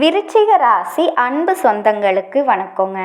விருச்சிக ராசி அன்பு சொந்தங்களுக்கு வணக்கங்க.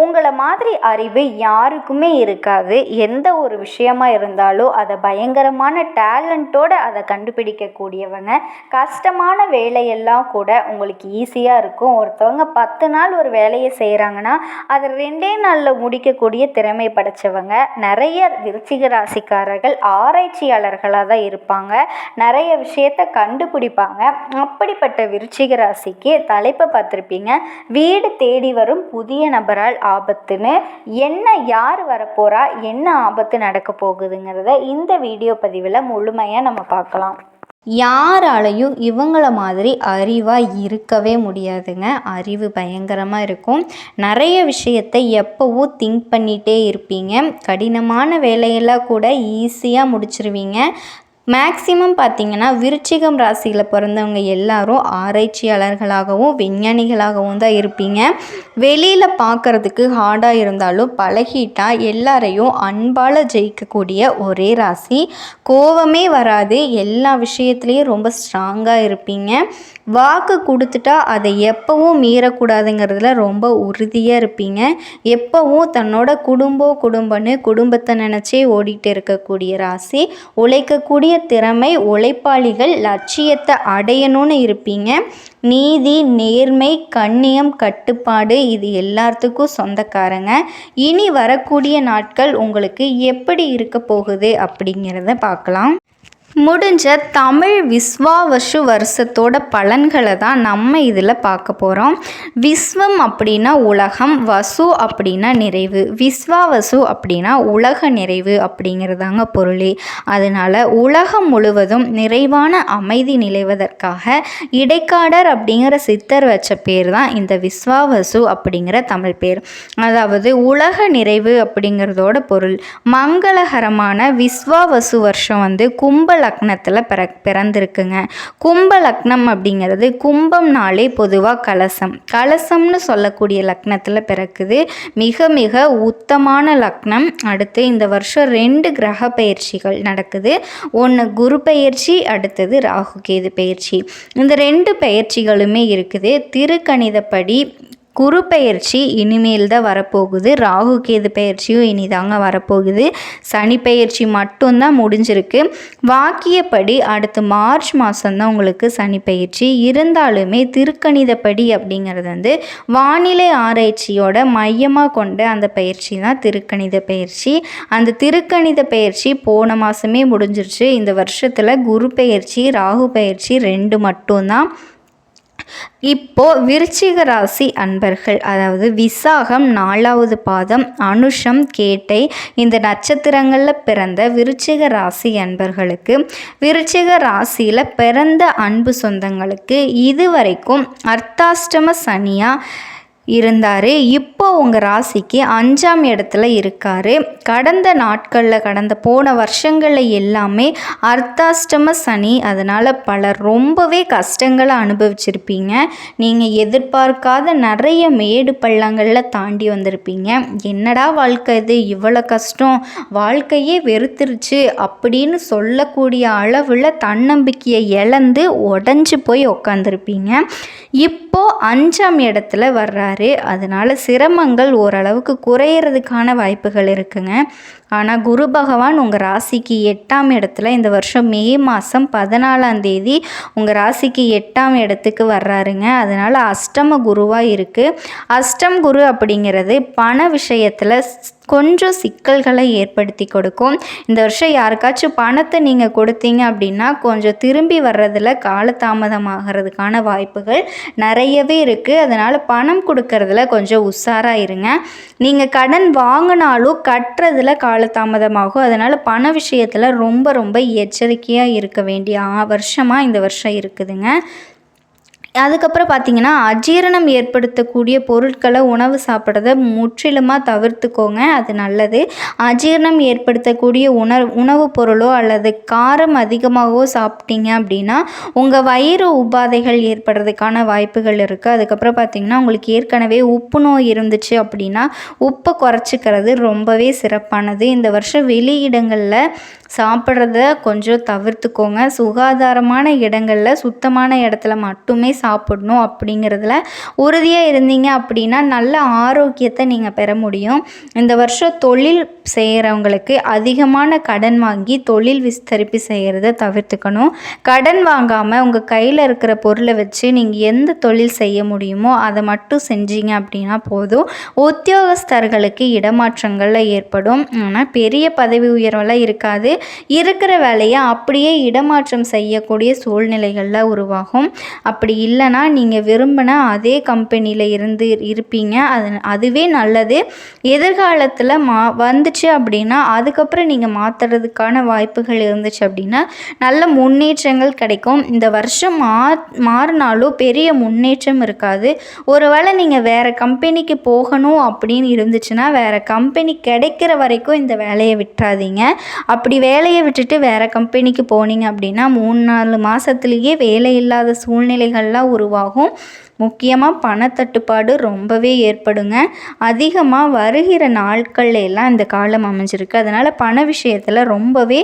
உங்களை மாதிரி அறிவு யாருக்குமே இருக்காது. எந்த ஒரு விஷயமா இருந்தாலும் அதை பயங்கரமான டேலண்ட்டோடு அதை கண்டுபிடிக்கக்கூடியவங்க. கஷ்டமான வேலையெல்லாம் கூட உங்களுக்கு ஈஸியாக இருக்கும். ஒருத்தவங்க பத்து நாள் ஒரு வேலையை செய்கிறாங்கன்னா அதை ரெண்டே நாளில் முடிக்கக்கூடிய திறமை படைச்சவங்க. நிறைய விருச்சிக ராசிக்காரர்கள் ஆராய்ச்சியாளர்களாக தான் இருப்பாங்க. நிறைய விஷயத்தை கண்டுபிடிப்பாங்க. அப்படிப்பட்ட விருச்சிக ராசிக்கு தலைப்பை பார்த்துருப்பீங்க. வீடு தேடி வரும் புதிய நபரால் ஆபத்துன்னு என்ன யார் வரப்போகிறா என்ன ஆபத்து நடக்க போகுதுங்கிறத இந்த வீடியோ பதிவில் முழுமையாக நம்ம பார்க்கலாம். யாராலையும் இவங்கள மாதிரி அறிவாக இருக்கவே முடியாதுங்க. அறிவு பயங்கரமாக இருக்கும். நிறைய விஷயத்தை எப்போவும் திங்க் பண்ணிகிட்டே இருப்பீங்க. கடினமான வேலையெல்லாம் கூட ஈஸியாக முடிச்சிருவீங்க. மேக்சிமம் பார்த்திங்கன்னா விருச்சிகம் ராசியில் பிறந்தவங்க எல்லாரும் ஆராய்ச்சியாளர்களாகவும் விஞ்ஞானிகளாகவும் தான் இருப்பீங்க. வெளியில் பார்க்குறதுக்கு ஹார்டாக இருந்தாலும் பழகிட்டால் எல்லாரையும் அன்பால் ஜெயிக்கக்கூடிய ஒரே ராசி. கோவமே வராது எல்லா விஷயத்துலேயும் ரொம்ப ஸ்ட்ராங்காக இருப்பீங்க. வாக்கு கொடுத்துட்டா அதை எப்போவும் மீறக்கூடாதுங்கிறதுல ரொம்ப உறுதியாக இருப்பீங்க. எப்போவும் தன்னோட குடும்பம் குடும்பம்னு குடும்பத்தை நினச்சே ஓடிட்டு இருக்கக்கூடிய ராசி உழைக்கக்கூடிய திறமை உழைப்பாளிகள் லட்சியத்தை அடையணும்னு இருப்பீங்க. நீதி நேர்மை கண்ணியம் கட்டுப்பாடு இது எல்லாத்துக்கும் சொந்தக்காரங்க. இனி வரக்கூடிய நாட்கள் உங்களுக்கு எப்படி இருக்க போகுது அப்படிங்கிறத பார்க்கலாம். முடிஞ்ச தமிழ் விஸ்வாவசு வருஷத்தோட பலன்களை தான் நம்ம இதில் பார்க்க போகிறோம். விஸ்வம் அப்படின்னா உலகம் வசு அப்படின்னா நிறைவு விஸ்வாவசு அப்படின்னா உலக நிறைவு அப்படிங்கிறதாங்க பொருளே. அதனால் உலகம் முழுவதும் நிறைவான அமைதி நிலைவதற்காக இடைக்காடர் அப்படிங்கிற சித்தர் வச்ச பேர் தான் இந்த விஸ்வாவசு அப்படிங்கிற தமிழ் பேர். அதாவது உலக நிறைவு அப்படிங்கிறதோட பொருள். மங்களகரமான விஸ்வாவசு வருஷம் வந்து கும்பல லக்னத்தில் பிற பிறந்திருக்குங்க. கும்ப லக்னம் அப்படிங்கிறது கும்பம்னாலே பொதுவாக கலசம். கலசம்னு சொல்லக்கூடிய லக்னத்தில் பிறக்குது. மிக மிக உத்தமான லக்னம். அடுத்து இந்த வருஷம் ரெண்டு கிரக பயிற்சிகள் நடக்குது. ஒன்று குரு பயிற்சி அடுத்தது ராகு கேது பயிற்சி. இந்த ரெண்டு பயிற்சிகளுமே இருக்குது. திருக்கணிதப்படி குரு பெயர்ச்சி இனிமேல் தான் வரப்போகுது. ராகு கேது பெயர்ச்சியும் இனிதாங்க வரப்போகுது. சனி பெயர்ச்சி மட்டும்தான் முடிஞ்சிருக்கு. வாக்கியப்படி அடுத்து மார்ச் மாதம்தான் உங்களுக்கு சனி பெயர்ச்சி. இருந்தாலுமே திருக்கணிதப்படி அப்படிங்கிறது வந்து வானிலை ஆராய்ச்சியோட மையமாக கொண்ட அந்த பயிற்சி தான் திருக்கணித பயிற்சி அந்த திருக்கணித பயிற்சி போன மாதமே முடிஞ்சிருச்சு. இந்த வருஷத்தில் குரு பெயர்ச்சி ராகு பெயர்ச்சி ரெண்டு மட்டும்தான். இப்போது விருச்சிக ராசி அன்பர்கள் அதாவது விசாகம் நாலாவது பாதம் அனுஷம் கேட்டை இந்த நட்சத்திரங்களில் பிறந்த விருச்சிக ராசி அன்பர்களுக்கு விருச்சிக ராசியில் பிறந்த அன்பு சொந்தங்களுக்கு இதுவரைக்கும் அர்த்தாஷ்டம சனியாக இருந்தார். இப்போ உங்கள் ராசிக்கு அஞ்சாம் இடத்துல இருக்கார். கடந்த நாட்களில் கடந்த போன வருஷங்களில் எல்லாமே அர்த்தாஷ்டம சனி. அதனால் பலர் ரொம்பவே கஷ்டங்களை அனுபவிச்சிருப்பீங்க. நீங்கள் எதிர்பார்க்காத நிறைய மேடு பள்ளங்களில் தாண்டி வந்திருப்பீங்க. என்னடா வாழ்க்கை இது? இவ்வளோ கஷ்டம். வாழ்க்கையே வெறுத்துருச்சு. அப்படின்னு சொல்லக்கூடிய அளவில் தன்னம்பிக்கையை இழந்து உடஞ்சி போய் உக்காந்துருப்பீங்க. இப்போது அஞ்சாம் இடத்துல வர்றாரு. இருக்கார். அதனால் சிரமங்கள் ஓரளவுக்கு குறையிறதுக்கான வாய்ப்புகள் இருக்குங்க. ஆனால் குரு பகவான் உங்கள் ராசிக்கு எட்டாம் இடத்துல இந்த வருஷம் மே மாதம் பதினாலாம் தேதி உங்கள் ராசிக்கு எட்டாம் இடத்துக்கு வர்றாருங்க. அதனால் அஷ்டம குருவாக இருக்குது அஷ்டம் குரு அப்படிங்கிறது பண விஷயத்தில் கொஞ்சம் சிக்கல்களை ஏற்படுத்தி கொடுக்கும். இந்த வருஷம் யாருக்காச்சும் பணத்தை நீங்கள் கொடுத்தீங்க அப்படின்னா கொஞ்சம் திரும்பி வர்றதில் காலதாமதமாகிறதுக்கான வாய்ப்புகள் நிறையவே இருக்குது அதனால் பணம் கொடுக்கறதுல கொஞ்சம் உஷாராக இருங்க. நீங்கள் கடன் வாங்கினாலும் கட்டுறதுல காலதாமதமாகும். அதனால் பண விஷயத்தில் ரொம்ப ரொம்ப எச்சரிக்கையாக இருக்க வேண்டிய வருஷமாக இந்த வருஷம் இருக்குதுங்க. அதுக்கப்புறம் பார்த்திங்கன்னா அஜீரணம் ஏற்படுத்தக்கூடிய பொருட்களை உணவு சாப்பிட்றத முற்றிலுமாக தவிர்த்துக்கோங்க. அது நல்லது. அஜீரணம் ஏற்படுத்தக்கூடிய உணர் உணவுப் பொருளோ அல்லது காரம் அதிகமாகவோ சாப்பிட்டீங்க அப்படின்னா உங்கள் வயிறு உபாதைகள் ஏற்படுறதுக்கான வாய்ப்புகள் இருக்குது அதுக்கப்புறம் பார்த்திங்கன்னா உங்களுக்கு ஏற்கனவே உப்பு நோய் இருந்துச்சு அப்படின்னா உப்பை குறைச்சிக்கிறது ரொம்பவே சிறப்பானது. இந்த வருஷம் வெளியிடங்களில் சாப்பிட்றத கொஞ்சம் தவிர்த்துக்கோங்க. சுகாதாரமான இடங்களில் சுத்தமான இடத்துல மட்டுமே சா சாப்பிடணும் அப்படிங்கிறதுல உறுதியாக இருந்தீங்க அப்படின்னா நல்ல ஆரோக்கியத்தை நீங்கள் பெற முடியும். இந்த வருஷம் தொழில் செய்கிறவங்களுக்கு அதிகமான கடன் வாங்கி தொழில் விஸ்தரிப்பு செய்கிறத தவிர்த்துக்கணும். கடன் வாங்காமல் உங்கள் கையில் இருக்கிற பொருளை வச்சு நீங்கள் எந்த தொழில் செய்ய முடியுமோ அதை மட்டும் செஞ்சீங்க அப்படின்னா போதும். உத்தியோகஸ்தர்களுக்கு இடமாற்றங்களில் ஏற்படும். ஆனால் பெரிய பதவி உயர்வெல்லாம் இருக்காது. இருக்கிற வேலையை அப்படியே இடமாற்றம் செய்யக்கூடிய சூழ்நிலைகளில் உருவாகும். அப்படி இல்லை இல்லைன்னா நீங்கள் விரும்பின அதே கம்பெனியில் இருந்து இருப்பீங்க. அது அதுவே நல்லது. எதிர்காலத்தில் மா வந்துச்சு அப்படின்னா அதுக்கப்புறம் நீங்கள் மாற்றுறதுக்கான வாய்ப்புகள் இருந்துச்சு அப்படின்னா நல்ல முன்னேற்றங்கள் கிடைக்கும். இந்த வருஷம் மா மாறினாலும் பெரிய முன்னேற்றம் இருக்காது. ஒருவேளை நீங்கள் வேறு கம்பெனிக்கு போகணும் அப்படின்னு இருந்துச்சுன்னா வேறு கம்பெனி கிடைக்கிற வரைக்கும் இந்த வேலையை விட்டுறாதீங்க. அப்படி வேலையை விட்டுட்டு வேறு கம்பெனிக்கு போனீங்க அப்படின்னா மூணு நாலு மாதத்துலேயே வேலை இல்லாத சூழ்நிலைகள்லாம் உருவாகும். முக்கியமாக பணத்தட்டுப்பாடு ரொம்பவே ஏற்படுங்க. அதிகமாக வருகிற நாட்கள்ல எல்லாம் இந்த காலம் அமைஞ்சிருக்கு. அதனால் பண விஷயத்தில் ரொம்பவே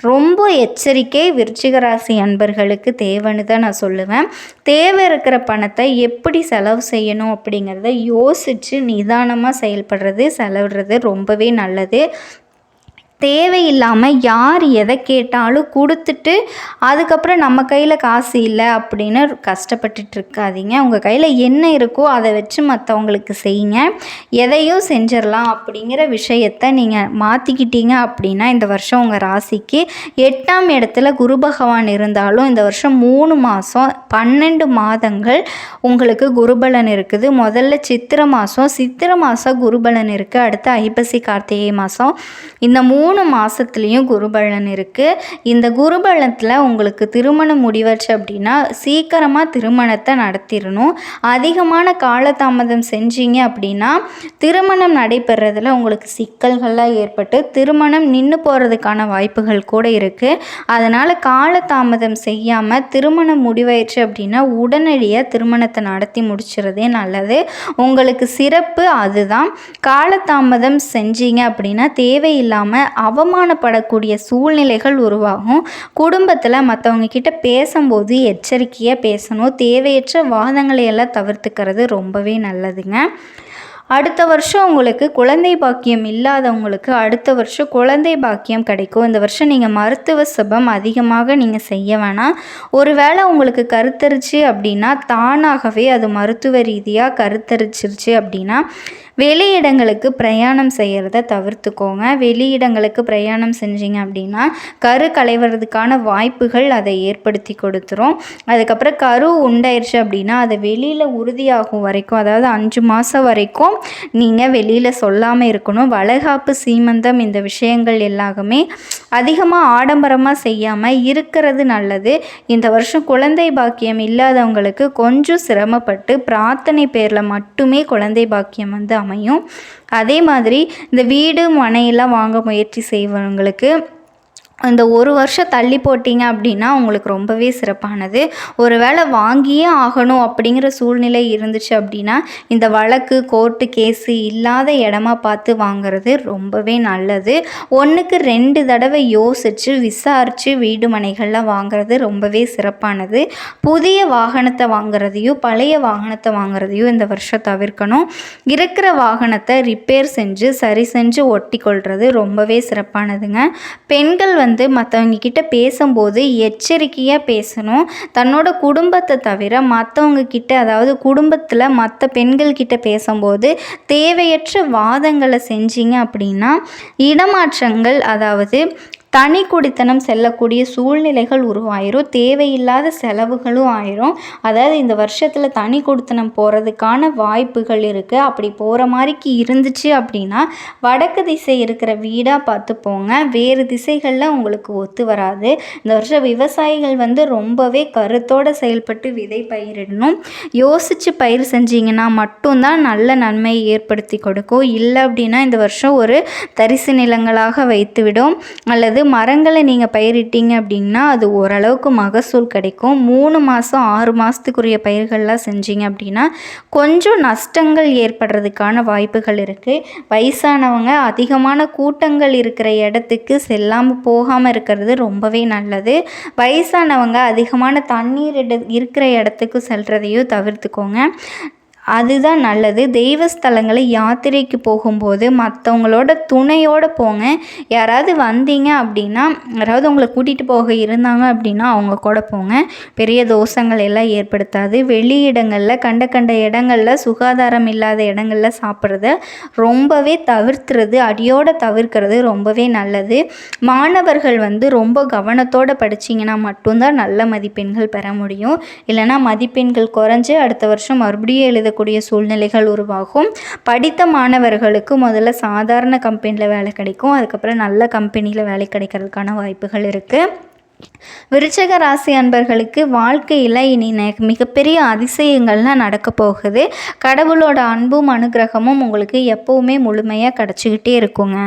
ரொம்ப எச்சரிக்கை விருச்சிகராசி அன்பர்களுக்கு தேவைன்னு தான் நான் சொல்லுவேன். தேவை இருக்கிற பணத்தை எப்படி செலவு செய்யணும் அப்படிங்கிறத யோசித்து நிதானமாக செயல்படுறது செலவிடுறது ரொம்பவே நல்லது. தேவையில்லாமல் யார் எதை கேட்டாலும் கொடுத்துட்டு அதுக்கப்புறம் நம்ம கையில் காசு இல்லை அப்படின்னு கஷ்டப்பட்டுட்டு இருக்காதீங்க உங்கள் கையில் என்ன இருக்கோ அதை வச்சு மற்றவங்களுக்கு செய்யுங்க. எதையும் செஞ்சிடலாம் அப்படிங்கிற விஷயத்த நீங்கள் மாற்றிக்கிட்டீங்க அப்படின்னா இந்த வருஷம் உங்கள் ராசிக்கு எட்டாம் இடத்துல குரு பகவான் இருந்தாலும் இந்த வருஷம் மூணு மாதம் பன்னெண்டு மாதங்கள் உங்களுக்கு குருபலன் இருக்குது. முதல்ல சித்திரை மாதம் சித்திரை மாதம் குருபலன் இருக்குது அடுத்து ஐப்பசி கார்த்திகை மாதம் இந்த மூ மூணு மாதத்துலேயும் குருபலன் இருக்குது இந்த குருபலத்தில் உங்களுக்கு திருமணம் முடிவச்சு அப்படின்னா சீக்கிரமாக திருமணத்தை நடத்திடணும் அதிகமான காலதாமதம் செஞ்சீங்க அப்படின்னா திருமணம் நடைபெறதில் உங்களுக்கு சிக்கல்கள்லாம் ஏற்பட்டு திருமணம் நின்று போகிறதுக்கான வாய்ப்புகள் கூட இருக்குது அதனால் காலதாமதம் செய்யாமல் திருமணம் முடிவாயிடுச்சு அப்படின்னா உடனடியாக திருமணத்தை நடத்தி முடிச்சுறதே நல்லது. உங்களுக்கு சிறப்பு அதுதான். காலதாமதம் செஞ்சீங்க அப்படின்னா தேவையில்லாமல் அவமானப்படக்கூடிய சூழ்நிலைகள் உருவாகும். குடும்பத்தில் மற்றவங்க கிட்ட பேசும்போது எச்சரிக்கையாக பேசணும். தேவையற்ற வாதங்களை எல்லாம் தவிர்த்துக்கிறது ரொம்பவே நல்லதுங்க. அடுத்த வருஷம் உங்களுக்கு குழந்தை பாக்கியம் இல்லாதவங்களுக்கு அடுத்த வருஷம் குழந்தை பாக்கியம் கிடைக்கும். இந்த வருஷம் நீங்கள் மருத்துவ சுபம் அதிகமாக நீங்கள் செய்ய வேணாம். ஒருவேளை உங்களுக்கு கருத்தரிச்சு அப்படின்னா தானாகவே அது மருத்துவ ரீதியாக கருத்தரிச்சிருச்சு அப்படின்னா வெளியிடங்களுக்கு பிரயாணம் செய்கிறத தவிர்த்துக்கோங்க. வெளியிடங்களுக்கு பிரயாணம் செஞ்சீங்க அப்படின்னா கரு களைவதுக்கான வாய்ப்புகள் அதை ஏற்படுத்தி கொடுத்துரும். அதுக்கப்புறம் கரு உண்டாயிருச்சு அப்படின்னா அதை வெளியில் உறுதியாகும் வரைக்கும் அதாவது அஞ்சு மாதம் வரைக்கும் நீங்கள் வெளியில் சொல்லாமல் இருக்கணும். வளைகாப்பு சீமந்தம் இந்த விஷயங்கள் எல்லாமே அதிகமாக ஆடம்பரமாக செய்யாமல் இருக்கிறது நல்லது. இந்த வருஷம் குழந்தை பாக்கியம் இல்லாதவங்களுக்கு கொஞ்சம் சிரமப்பட்டு பிரார்த்தனை பேரில் மட்டுமே குழந்தை பாக்கியம் வந்து அமையும். அதே மாதிரி இந்த வீடு மனையெல்லாம் வாங்க முயற்சி செய்வவங்களுக்கு இந்த ஒரு வருஷம் தள்ளி போட்டிங்க அப்படின்னா உங்களுக்கு ரொம்பவே சிறப்பானது. ஒரு வேளை வாங்கியே ஆகணும் அப்படிங்கிற சூழ்நிலை இருந்துச்சு அப்படின்னா இந்த வழக்கு கோர்ட்டு கேஸு இல்லாத இடமா பார்த்து வாங்குறது ரொம்பவே நல்லது. ஒன்றுக்கு ரெண்டு தடவை யோசித்து விசாரித்து வீடு மனைகள்லாம் வாங்குறது ரொம்பவே சிறப்பானது. புதிய வாகனத்தை வாங்குறதையும் பழைய வாகனத்தை வாங்குறதையும் இந்த வருஷம் தவிர்க்கணும். இருக்கிற வாகனத்தை ரிப்பேர் செஞ்சு சரி செஞ்சு ஒட்டி கொள்வது ரொம்பவே சிறப்பானதுங்க. பெண்கள் வந்து மற்றவங்கக்கிட்ட கிட்ட பேசும்போது எச்சரிக்கையாக பேசணும். தன்னோட குடும்பத்தை தவிர மற்றவங்கக்கிட்ட அதாவது குடும்பத்தில் மற்ற பெண்கள் கிட்ட பேசும்போது தேவையற்ற வாதங்களை செஞ்சீங்க அப்படின்னா இடமாற்றங்கள் அதாவது தனி குடித்தனம் செல்லக்கூடிய சூழ்நிலைகள் உருவாயிரும். தேவையில்லாத செலவுகளும் ஆயிரும். அதாவது இந்த வருஷத்தில் தனி குடித்தனம் போகிறதுக்கான வாய்ப்புகள் இருக்குது அப்படி போகிற மாதிரிக்கு இருந்துச்சு அப்படின்னா வடக்கு திசை இருக்கிற வீடாக பார்த்து போங்க வேறு திசைகளில் உங்களுக்கு ஒத்து வராது. இந்த வருஷம் விவசாயிகள் வந்து ரொம்பவே கருத்தோடு செயல்பட்டு விதை பயிரிடணும். யோசித்து பயிர் செஞ்சீங்கன்னா மட்டும்தான் நல்ல நன்மையை ஏற்படுத்தி கொடுக்கும். இல்லை அப்படின்னா இந்த வருஷம் ஒரு தரிசு நிலங்களாக வைத்துவிடும். அல்லது மரங்களை நீங்கள் பயிரிட்டீங்க அப்படின்னா அது ஓரளவுக்கு மகசூல் கிடைக்கும். மூணு மாதம் ஆறு மாதத்துக்குரிய பயிர்கள்லாம் செஞ்சீங்க அப்படின்னா கொஞ்சம் நஷ்டங்கள் ஏற்படுறதுக்கான வாய்ப்புகள் இருக்குது வயசானவங்க அதிகமான கூட்டங்கள் இருக்கிற இடத்துக்கு செல்லாமல் போகாமல் இருக்கிறது ரொம்பவே நல்லது. வயசானவங்க அதிகமான தண்ணீர் இட இருக்கிற இடத்துக்கு செல்கிறதையும் தவிர்த்துக்கோங்க. அதுதான் நல்லது. தெய்வ ஸ்தலங்களை யாத்திரைக்கு போகும்போது மற்றவங்களோட துணையோடு போங்க. யாராவது வந்தீங்க அப்படின்னா யாராவது உங்களை கூட்டிகிட்டு போக இருந்தாங்க அப்படின்னா அவங்க கூட போங்க. பெரிய தோஷங்கள் எல்லாம் ஏற்படுத்தாது. வெளி இடங்களில் கண்ட கண்ட இடங்களில் சுகாதாரம் இல்லாத இடங்களில் சாப்பிட்றத ரொம்பவே தவிர்த்துறது அடியோடு தவிர்க்கிறது ரொம்பவே நல்லது. மாணவர்கள் வந்து ரொம்ப கவனத்தோடு படிச்சிங்கன்னா மட்டும்தான் நல்ல மதிப்பெண்கள் பெற முடியும். இல்லைனா மதிப்பெண்கள் குறைஞ்சு அடுத்த வருஷம் மறுபடியும் எழுத இருக்கக்கூடிய சூழ்நிலைகள் உருவாகும். படித்த மாணவர்களுக்கு முதல்ல சாதாரண கம்பெனியில் வேலை கிடைக்கும். அதுக்கப்புறம் நல்ல கம்பெனியில் வேலை கிடைக்கிறதுக்கான வாய்ப்புகள் இருக்குது விருச்சக ராசி அன்பர்களுக்கு வாழ்க்கையில் இனி மிகப்பெரிய அதிசயங்கள்லாம் நடக்க போகுது. கடவுளோட அன்பும் அனுகிரகமும் உங்களுக்கு எப்போவுமே முழுமையாக கிடச்சிக்கிட்டே இருக்குங்க.